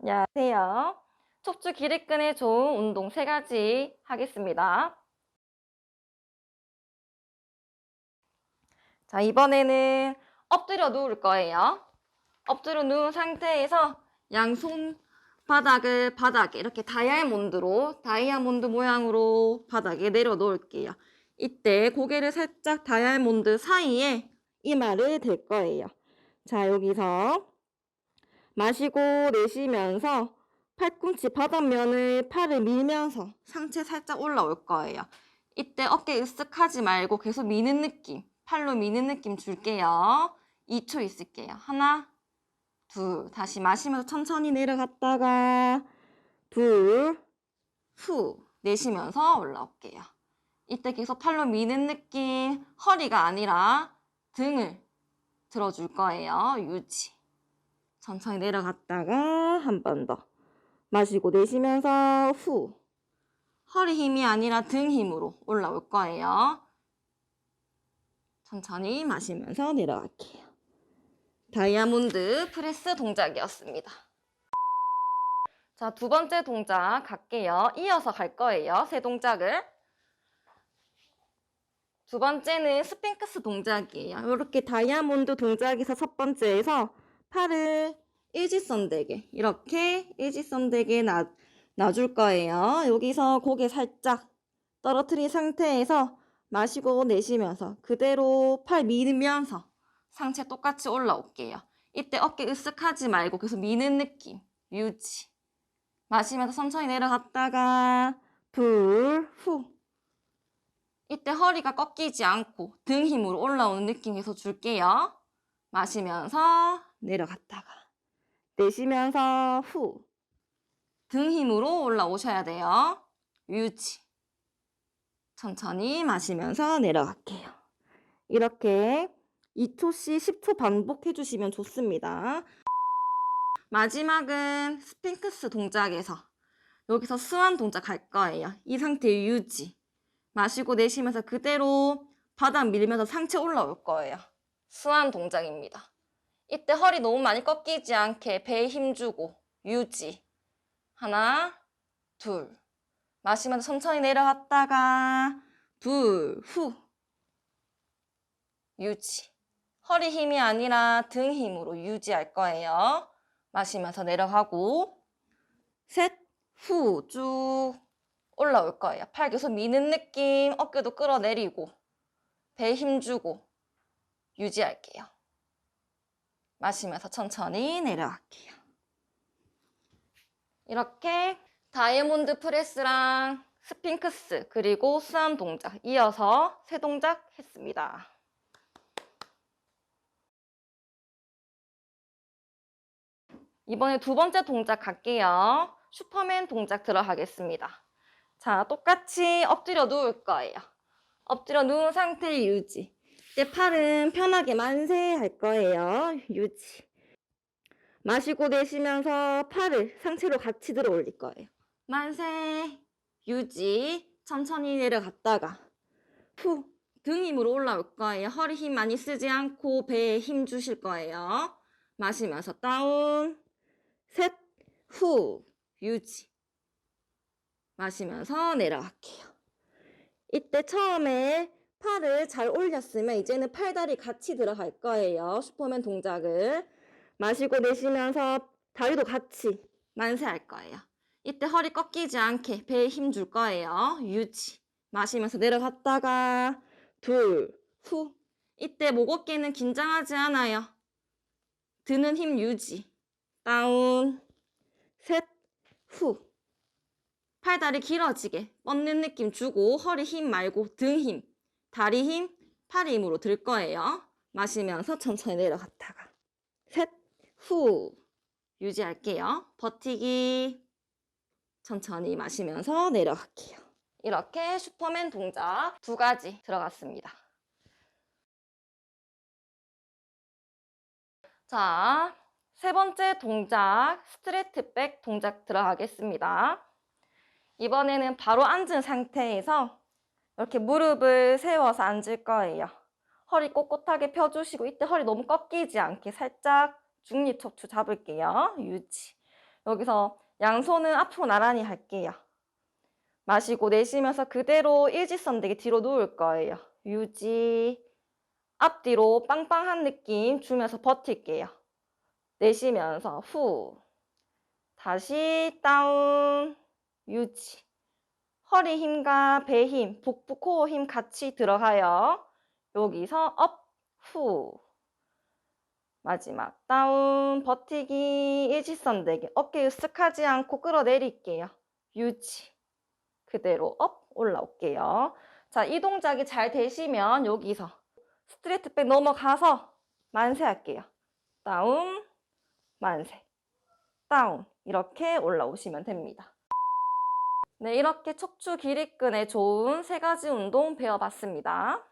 안녕하세요. 척추 기립근에 좋은 운동 세 가지 하겠습니다. 자, 이번에는 엎드려 누울 거예요. 엎드려 누운 상태에서 양손 바닥을 바닥에 이렇게 다이아몬드로 다이아몬드 모양으로 바닥에 내려 놓을게요. 이때 고개를 살짝 다이아몬드 사이에 이마를 댈 거예요. 자, 여기서 마시고 내쉬면서 팔꿈치 바닥면을 팔을 밀면서 상체 살짝 올라올 거예요. 이때 어깨 으쓱하지 말고 계속 미는 느낌, 팔로 미는 느낌 줄게요. 2초 있을게요. 하나, 둘, 다시 마시면서 천천히 내려갔다가 둘, 후, 내쉬면서 올라올게요. 이때 계속 팔로 미는 느낌, 허리가 아니라 등을 들어줄 거예요. 유지. 천천히 내려갔다가 한 번 더. 마시고 내쉬면서 후. 허리 힘이 아니라 등 힘으로 올라올 거예요. 천천히 마시면서 내려갈게요. 다이아몬드 프레스 동작이었습니다. 자, 두 번째 동작 갈게요. 이어서 갈 거예요. 세 동작을. 두 번째는 스핑크스 동작이에요. 이렇게 다이아몬드 동작에서 첫 번째에서 팔을 일직선 되게 이렇게 일직선 되게 놔, 놔줄 거예요. 여기서 고개 살짝 떨어뜨린 상태에서 마시고 내쉬면서 그대로 팔 밀면서 상체 똑같이 올라올게요. 이때 어깨 으쓱하지 말고 계속 미는 느낌 유지. 마시면서 천천히 내려갔다가 불, 후. 이때 허리가 꺾이지 않고 등 힘으로 올라오는 느낌 계속 줄게요. 마시면서 내려갔다가 내쉬면서 후. 등 힘으로 올라오셔야 돼요. 유지. 천천히 마시면서 내려갈게요. 이렇게 2초씩 10초 반복해 주시면 좋습니다. 마지막은 스핑크스 동작에서 여기서 스완 동작 할 거예요. 이 상태 유지. 마시고 내쉬면서 그대로 바닥 밀면서 상체 올라올 거예요. 스완 동작입니다. 이때 허리 너무 많이 꺾이지 않게 배에 힘 주고 유지. 하나, 둘. 마시면서 천천히 내려갔다가 둘, 후. 유지. 허리 힘이 아니라 등 힘으로 유지할 거예요. 마시면서 내려가고 셋, 후 쭉 올라올 거예요. 팔 계속 미는 느낌, 어깨도 끌어내리고 배에 힘 주고 유지할게요. 마시면서 천천히 내려갈게요. 이렇게 다이아몬드 프레스랑 스핑크스 그리고 스암 동작 이어서 세 동작 했습니다. 이번에 두 번째 동작 갈게요. 슈퍼맨 동작 들어가겠습니다. 자, 똑같이 엎드려 누울 거예요. 엎드려 누운 상태 유지. 이때 팔은 편하게 만세 할 거예요. 유지. 마시고 내쉬면서 팔을 상체로 같이 들어 올릴 거예요. 만세, 유지. 천천히 내려갔다가 후, 등 힘으로 올라올 거예요. 허리 힘 많이 쓰지 않고 배에 힘 주실 거예요. 마시면서 다운, 셋, 후, 유지. 마시면서 내려갈게요. 이때 처음에 팔을 잘 올렸으면 이제는 팔다리 같이 들어갈 거예요. 슈퍼맨 동작을. 마시고 내쉬면서 다리도 같이 만세할 거예요. 이때 허리 꺾이지 않게 배에 힘 줄 거예요. 유지. 마시면서 내려갔다가 둘, 후. 이때 목 어깨는 긴장하지 않아요. 드는 힘 유지. 다운, 셋, 후. 팔다리 길어지게 뻗는 느낌 주고 허리 힘 말고 등 힘, 다리 힘, 팔 힘으로 들 거예요. 마시면서 천천히 내려갔다가 셋, 후 유지할게요. 버티기 천천히 마시면서 내려갈게요. 이렇게 슈퍼맨 동작 두 가지 들어갔습니다. 자, 세 번째 동작 스트레이트 백 동작 들어가겠습니다. 이번에는 바로 앉은 상태에서 이렇게 무릎을 세워서 앉을 거예요. 허리 꼿꼿하게 펴주시고 이때 허리 너무 꺾이지 않게 살짝 중립 척추 잡을게요. 유지. 여기서 양손은 앞으로 나란히 할게요. 마시고 내쉬면서 그대로 일직선 되게 뒤로 누울 거예요. 유지. 앞뒤로 빵빵한 느낌 주면서 버틸게요. 내쉬면서 후. 다시 다운. 유지. 허리 힘과 배 힘, 복부 코어 힘 같이 들어가요. 여기서 업, 후. 마지막 다운, 버티기, 일직선 되게 어깨 으쓱하지 않고 끌어내릴게요. 유지. 그대로 업, 올라올게요. 자, 이 동작이 잘 되시면 여기서 스트레이트 백 넘어가서 만세 할게요. 다운, 만세, 다운. 이렇게 올라오시면 됩니다. 네, 이렇게 척추 기립근에 좋은 세 가지 운동 배워봤습니다.